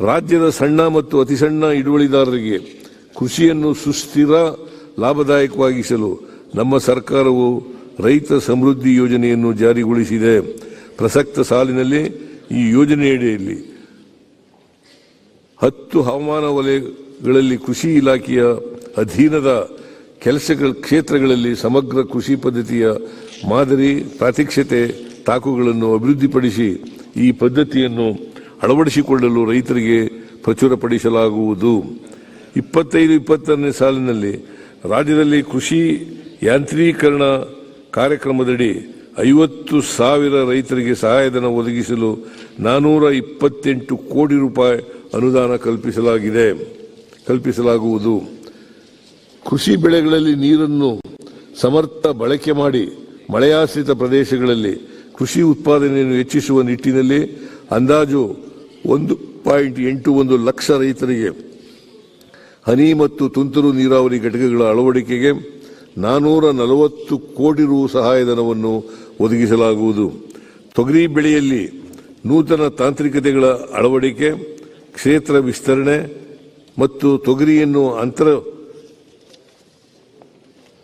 ರಾಜ್ಯದ ಸಣ್ಣ ಮತ್ತು ಅತಿ ಸಣ್ಣ ಹಿಡುವಳಿದಾರರಿಗೆ ಕೃಷಿಯನ್ನು ಸುಸ್ಥಿರ ಲಾಭದಾಯಕವಾಗಿಸಲು ನಮ್ಮ ಸರ್ಕಾರವು ರೈತ ಸಮೃದ್ಧಿ ಯೋಜನೆಯನ್ನು ಜಾರಿಗೊಳಿಸಿದೆ. ಪ್ರಸಕ್ತ ಸಾಲಿನಲ್ಲಿ ಈ ಯೋಜನೆಯಡಿಯಲ್ಲಿ ಹತ್ತು ಹವಾಮಾನ ವಲಯಗಳಲ್ಲಿ ಕೃಷಿ ಇಲಾಖೆಯ ಅಧೀನದ ಕೆಲಸಗಳ ಕ್ಷೇತ್ರಗಳಲ್ಲಿ ಸಮಗ್ರ ಕೃಷಿ ಪದ್ಧತಿಯ ಮಾದರಿ ಪ್ರಾತ್ಯಕ್ಷತೆ ತಾಕುಗಳನ್ನು ಅಭಿವೃದ್ಧಿಪಡಿಸಿ ಈ ಪದ್ಧತಿಯನ್ನು ಅಳವಡಿಸಿಕೊಳ್ಳಲು ರೈತರಿಗೆ ಪ್ರಚುರಪಡಿಸಲಾಗುವುದು. ಇಪ್ಪತ್ತೈದು, ಇಪ್ಪತ್ತನೇ ಸಾಲಿನಲ್ಲಿ ರಾಜ್ಯದಲ್ಲಿ ಕೃಷಿ ಯಾಂತ್ರೀಕರಣ ಕಾರ್ಯಕ್ರಮದಡಿ ಐವತ್ತು ಸಾವಿರ ರೈತರಿಗೆ ಸಹಾಯಧನ ಒದಗಿಸಲು ನಾನೂರ ಇಪ್ಪತ್ತೆಂಟು ಕೋಟಿ ರೂಪಾಯಿ ಅನುದಾನ ಕಲ್ಪಿಸಲಾಗಿದೆ. ಕಲ್ಪಿಸಲಾಗುವುದು. ಕೃಷಿ ಬೆಳೆಗಳಲ್ಲಿ ನೀರನ್ನು ಸಮರ್ಥ ಬಳಕೆ ಮಾಡಿ ಮಳೆಯಾಶ್ರಿತ ಪ್ರದೇಶಗಳಲ್ಲಿ ಕೃಷಿ ಉತ್ಪಾದನೆಯನ್ನು ಹೆಚ್ಚಿಸುವ ನಿಟ್ಟಿನಲ್ಲಿ ಅಂದಾಜು ಒಂದು ಪಾಯಿಂಟ್ ಎಂಟು ಒಂದು ಲಕ್ಷ ರೈತರಿಗೆ ಹನಿ ಮತ್ತು ತುಂತುರು ನೀರಾವರಿ ಘಟಕಗಳ ಅಳವಡಿಕೆಗೆ ನಾನೂರ ನಲವತ್ತು ಕೋಟಿ ರು ಸಹಾಯಧನವನ್ನು ಒದಗಿಸಲಾಗುವುದು. ತೊಗರಿ ಬೆಳೆಯಲ್ಲಿ ನೂತನ ತಾಂತ್ರಿಕತೆಗಳ ಅಳವಡಿಕೆ, ಕ್ಷೇತ್ರ ವಿಸ್ತರಣೆ ಮತ್ತು ತೊಗರಿಯನ್ನು ಅಂತರ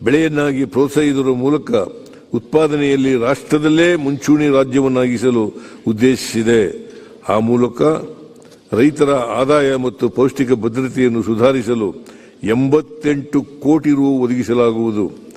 ಬೆಳೆಯನ್ನಾಗಿ ಪ್ರೋತ್ಸಾಹಿಸುವ ಮೂಲಕ ಉತ್ಪಾದನೆಯಲ್ಲಿ ರಾಷ್ಟ್ರದಲ್ಲೇ ಮುಂಚೂಣಿ ರಾಜ್ಯವನ್ನಾಗಿಸಲು ಉದ್ದೇಶಿಸಿದೆ. ಆ ಮೂಲಕ ರೈತರ ಆದಾಯ ಮತ್ತು ಪೌಷ್ಟಿಕ ಭದ್ರತೆಯನ್ನು ಸುಧಾರಿಸಲು ಎಂಬತ್ತೆಂಟು ಕೋಟಿ ರು ಒದಗಿಸಲಾಗುವುದು.